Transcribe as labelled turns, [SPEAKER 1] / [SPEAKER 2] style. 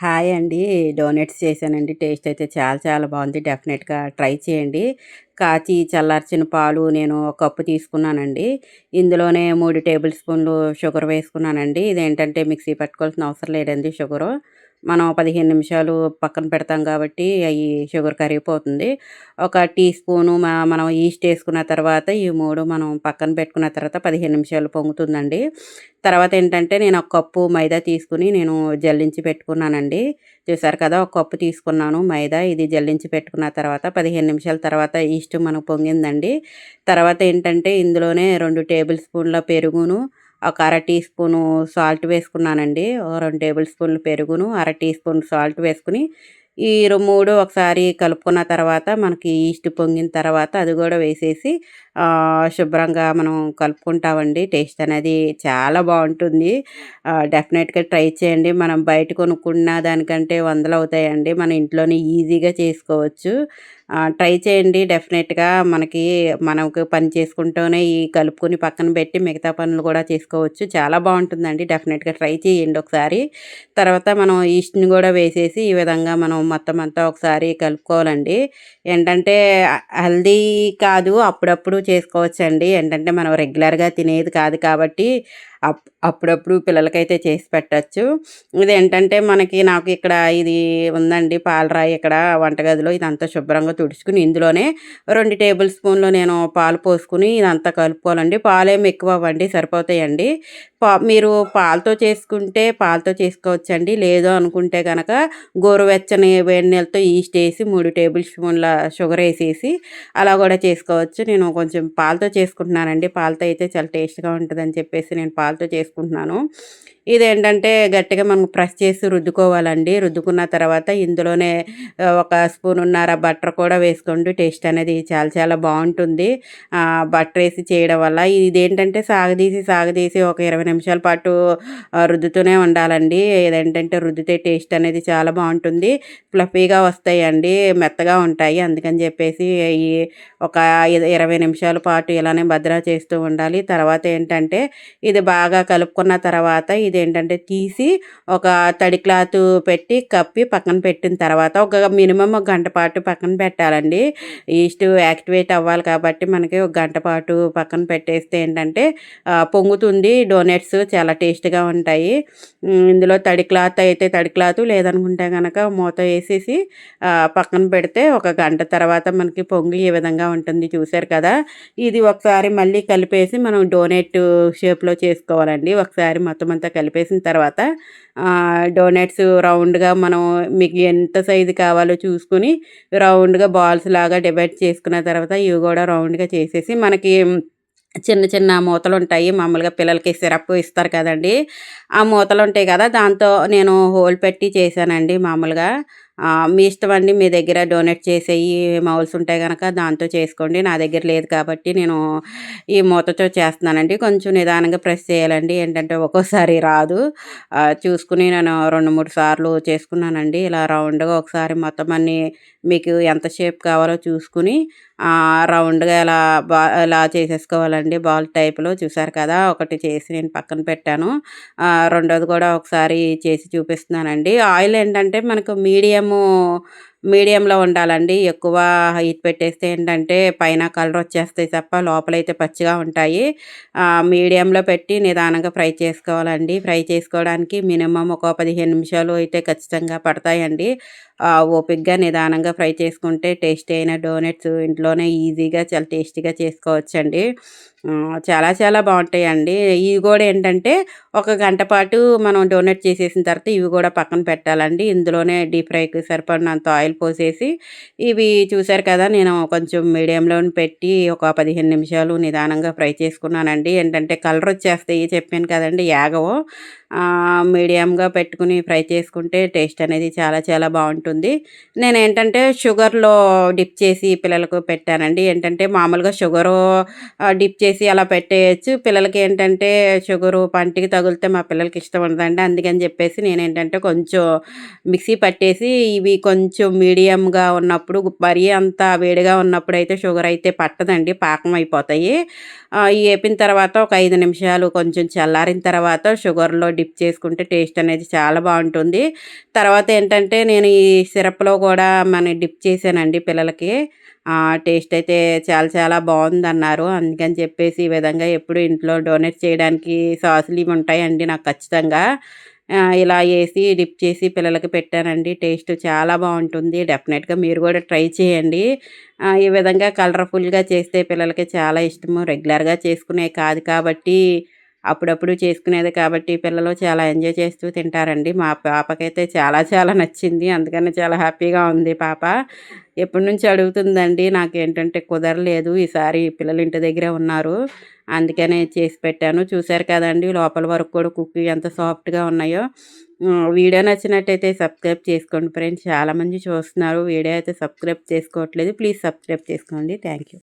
[SPEAKER 1] Hi అండి. Donuts చేశానండి. Taste అయితే చాలా చాలా బాగుంది. డెఫినెట్‌గా ట్రై చేయండి. కాచి చల్లార్చిన పాలు నేను ఒక కప్పు తీసుకున్నానండి. ఇందులోనే మూడు టేబుల్ స్పూన్లు షుగర్ వేసుకున్నానండి. ఇదేంటంటే మిక్సీ పట్టుకోవాల్సిన అవసరం లేదండి షుగరు. మనం 15 నిమిషాలు పక్కన పెడతాం కాబట్టి అవి షుగర్ కరిగిపోతుంది. ఒక టీ స్పూను మనం ఈస్ట్ వేసుకున్న తర్వాత ఈ మూడు మనం పక్కన పెట్టుకున్న తర్వాత 15 నిమిషాలు పొంగుతుందండి. తర్వాత ఏంటంటే నేను ఒక కప్పు మైదా తీసుకుని నేను జల్లించి పెట్టుకున్నానండి. చూసారు కదా! ఒక కప్పు తీసుకున్నాను మైదా. ఇది జల్లించి పెట్టుకున్న తర్వాత 15 నిమిషాల తర్వాత ఈస్ట్ మనకు పొంగిందండి. తర్వాత ఏంటంటే ఇందులోనే రెండు టేబుల్ స్పూన్ల పెరుగును, ఒక అర టీ స్పూను సాల్ట్ వేసుకున్నానండి. ఒక రెండు టేబుల్ స్పూన్లు పెరుగును, అర టీ స్పూన్ సాల్ట్ వేసుకుని ఈ మూడు ఒకసారి కలుపుకున్న తర్వాత మనకి ఈస్ట్ పొంగిన తర్వాత అది కూడా వేసేసి శుభ్రంగా మనం కలుపుకుంటామండి. టేస్ట్ అనేది చాలా బాగుంటుంది డెఫినెట్‌గా ట్రై చేయండి. మనం బయట కొనుక్కున్న దానికంటే వందలు అవుతాయండి మన ఇంట్లోనే ఈజీగా చేసుకోవచ్చు. ట్రై చేయండి డెఫినెట్‌గా మనకి మనకు పని చేసుకుంటూనే ఈ కలుపుకొని పక్కన పెట్టి మిగతా పనులు కూడా చేసుకోవచ్చు. చాలా బాగుంటుందండి డెఫినెట్‌గా ట్రై చేయండి ఒకసారి. తర్వాత మనం ఈస్ట్‌ని కూడా వేసేసి ఈ విధంగా మనం మొత్తం అంతా ఒకసారి కలుపుకోవాలండి. ఏంటంటే హెల్దీ కాదు. అప్పుడప్పుడు చేసుకోవచ్చండి. ఏంటంటే మనం రెగ్యులర్‌గా తినేది కాదు కాబట్టి అప్పుడప్పుడు పిల్లలకైతే చేసి పెట్టొచ్చు. ఇదేంటంటే మనకి నాకు ఇక్కడ ఇది ఉందండి పాలరాయి ఇక్కడ వంటగదిలో ఇదంతా శుభ్రంగా తుడుచుకుని ఇందులోనే రెండు టేబుల్ స్పూన్లు నేను పాలు పోసుకుని ఇదంతా కలుపుకోవాలండి. పాలేం ఎక్కువ అవ్వండి సరిపోతాయండి. పా మీరు పాలతో చేసుకుంటే పాలతో చేసుకోవచ్చండి. లేదు అనుకుంటే కనుక గోరువెచ్చని వేడి నీళ్ళతో ఈస్ట్ వేసి మూడు టేబుల్ స్పూన్ల షుగర్ వేసేసి అలా కూడా చేసుకోవచ్చు. నేను కొంచెం పాలతో చేసుకుంటున్నానండి. పాలతో అయితే చాలా టేస్ట్‌గా ఉంటుందని చెప్పేసి నేను పాలతో చేసుకుంటున్నాను. ఇదేంటంటే గట్టిగా మనం ప్రెస్ చేసి రుద్దుకోవాలండి. రుద్దుకున్న తర్వాత ఇందులోనే ఒక స్పూన్ స్పూనున్నర బటర్ కూడా వేసుకోండి. టేస్ట్ అనేది చాలా చాలా బాగుంటుంది బటర్ వేసి చేయడం వల్ల ఇదేంటంటే సాగదీసి సాగదీసి ఒక 20 నిమిషాల పాటు రుద్దుతూనే ఉండాలండి. ఏదేంటంటే రుద్దితే టేస్ట్ అనేది చాలా బాగుంటుంది ఫ్లఫీగా వస్తాయండి. మెత్తగా ఉంటాయి. అందుకని చెప్పేసి ఈ ఒక ఇరవై నిమిషాల పాటు ఇలానే భద్ర చేస్తూ ఉండాలి. తర్వాత ఏంటంటే ఇది బాగా కలుపుకున్న తర్వాత ఇదేంటంటే తీసి ఒక తడి క్లాత్ పెట్టి కప్పి పక్కన పెట్టిన తర్వాత ఒక మినిమమ్ ఒక గంట పాటు పక్కన పెట్టాలండి. ఈస్ట్ యాక్టివేట్ అవ్వాలి కాబట్టి మనకి ఒక గంట పాటు పక్కన పెట్టేస్తే ఏంటంటే పొంగుతుంది. డోనట్స్ చాలా టేస్ట్‌గా ఉంటాయి. ఇందులో తడి క్లాత్ అయితే తడి క్లాత్ లేదనుకుంటే కనుక మూత వేసేసి పక్కన పెడితే ఒక గంట తర్వాత మనకి పొంగి ఈ విధంగా ఉంటుంది. చూసారు కదా! ఇది ఒకసారి మళ్ళీ కలిపేసి మనం డోనేట్ షేప్‌లో చేసుకోవాలండి. ఒకసారి మొత్తం అంతా కలిపేసిన తర్వాత డోనట్స్ రౌండ్‌గా మనం మీకు ఎంత సైజు కావాలో చూసుకొని రౌండ్‌గా బాల్స్ లాగా డివైడ్ చేసుకున్న తర్వాత ఇవి కూడా రౌండ్‌గా చేసేసి మనకి చిన్న చిన్న మూతలు ఉంటాయి మామూలుగా పిల్లలకి సిరప్ ఇస్తారు కదండీ! ఆ మూతలు ఉంటాయి కదా! దాంతో నేను హోల్ పెట్టి చేశానండి మామూలుగా. మీ ఇష్టం అండి. మీ దగ్గర డొనేట్ చేసేవి మౌల్స్ ఉంటే కనుక దాంతో చేసుకోండి. నా దగ్గర లేదు కాబట్టి నేను ఈ మూతతో చేస్తున్నానండి. కొంచెం నిదానంగా ప్రెస్ చేయాలండి. ఏంటంటే ఒక్కోసారి రాదు. చూసుకుని నేను 2, 3 సార్లు చేసుకున్నానండి. ఇలా రౌండ్‌గా ఒకసారి మొత్తం అన్నీ మీకు ఎంత షేప్ కావాలో చూసుకుని రౌండ్‌గా ఇలా బా ఇలా చేసేసుకోవాలండి. బాల్ టైప్‌లో చూసారు కదా! ఒకటి చేసి నేను పక్కన పెట్టాను. రెండోది కూడా ఒకసారి చేసి చూపిస్తున్నానండి. ఆయిల్ ఏంటంటే మనకు మీడియం ఫ్లేము మీడియంలో ఉండాలండి. ఎక్కువ హీట్ పెట్టేస్తే ఏంటంటే పైన కలర్ వచ్చేస్తాయి తప్ప లోపలైతే పచ్చిగా ఉంటాయి. మీడియంలో పెట్టి నిదానంగా ఫ్రై చేసుకోవాలండి. ఫ్రై చేసుకోవడానికి మినిమం ఒక 15 నిమిషాలు అయితే ఖచ్చితంగా పడతాయండి. ఓపిక్గా నిదానంగా ఫ్రై చేసుకుంటే టేస్టీ అయిన డోనట్స్ ఇంట్లోనే ఈజీగా చాలా టేస్టీగా చేసుకోవచ్చండి. చాలా చాలా బాగుంటాయండి ఇవి కూడా ఏంటంటే ఒక గంట పాటు మనం డోనట్ చేసేసిన తర్వాత ఇవి కూడా పక్కన పెట్టాలండి. ఇందులోనే డీప్ ఫ్రైకి సరిపడినంత ఆయిల్ పోసేసి ఇవి చూసారు కదా! నేను కొంచెం మీడియంలో పెట్టి ఒక 15 నిమిషాలు నిదానంగా ఫ్రై చేసుకున్నానండి. ఏంటంటే కలర్ వచ్చేస్తాయి చెప్పాను కదండి యాగవో మీడియంగా పెట్టుకుని ఫ్రై చేసుకుంటే టేస్ట్ అనేది చాలా చాలా బాగుంటుంది నేను ఏంటంటే షుగర్‌లో డిప్ చేసి పిల్లలకు పెట్టానండి. ఏంటంటే మామూలుగా షుగరు డిప్ చేసి అలా పెట్టేయొచ్చు. పిల్లలకి ఏంటంటే షుగరు పంటికి తగిలితే మా పిల్లలకి ఇష్టం ఉండదండి. అందుకని చెప్పేసి నేనేంటంటే కొంచెం మిక్సీ పట్టేసి ఇవి కొంచెం మీడియంగా ఉన్నప్పుడు మరీ అంత వేడిగా ఉన్నప్పుడు అయితే షుగర్ అయితే పట్టదండి. పాకం అయిపోతాయి. వేపిన తర్వాత ఒక ఐదు నిమిషాలు కొంచెం చల్లారిన తర్వాత షుగర్‌లో డిప్ చేసుకుంటే టేస్ట్ అనేది చాలా బాగుంటుంది. తర్వాత ఏంటంటే నేను ఈ సిరప్లో కూడా మన డిప్ చేశానండి పిల్లలకి. టేస్ట్ అయితే చాలా చాలా బాగుంది అన్నారు అందుకని చెప్పేసి ఈ విధంగా ఎప్పుడు ఇంట్లో డొనేట్ చేయడానికి సాసులు ఇవి ఉంటాయండి నాకు ఖచ్చితంగా. ఇలా వేసి డిప్ చేసి పిల్లలకి పెట్టానండి. టేస్ట్ చాలా బాగుంటుంది. డెఫినెట్గా మీరు కూడా ట్రై చేయండి. ఈ విధంగా కలర్ఫుల్గా చేస్తే పిల్లలకి చాలా ఇష్టము. రెగ్యులర్గా చేసుకునే కాదు కాబట్టి అప్పుడప్పుడు చేసుకునేది కాబట్టి పిల్లలు చాలా ఎంజాయ్ చేస్తూ తింటారండి. మా పాపకైతే చాలా చాలా నచ్చింది. అందుకని చాలా హ్యాపీగా ఉంది పాప. ఎప్పటి నుంచి అడుగుతుందండి నాకు ఏంటంటే కుదరలేదు. ఈసారి పిల్లలు ఇంటి దగ్గరే ఉన్నారు. అందుకనే చేసి పెట్టాను. చూశారు కదండి లోపల వరకు కూడా కుక్కీ ఎంత సాఫ్ట్గా ఉన్నాయో. వీడియో నచ్చినట్టయితే సబ్స్క్రైబ్ చేసుకోండి ఫ్రెండ్స్. చాలామంది చూస్తున్నారు. వీడియో అయితే సబ్స్క్రైబ్ చేసుకోవట్లేదు. ప్లీజ్ సబ్స్క్రైబ్ చేసుకోండి. Thank you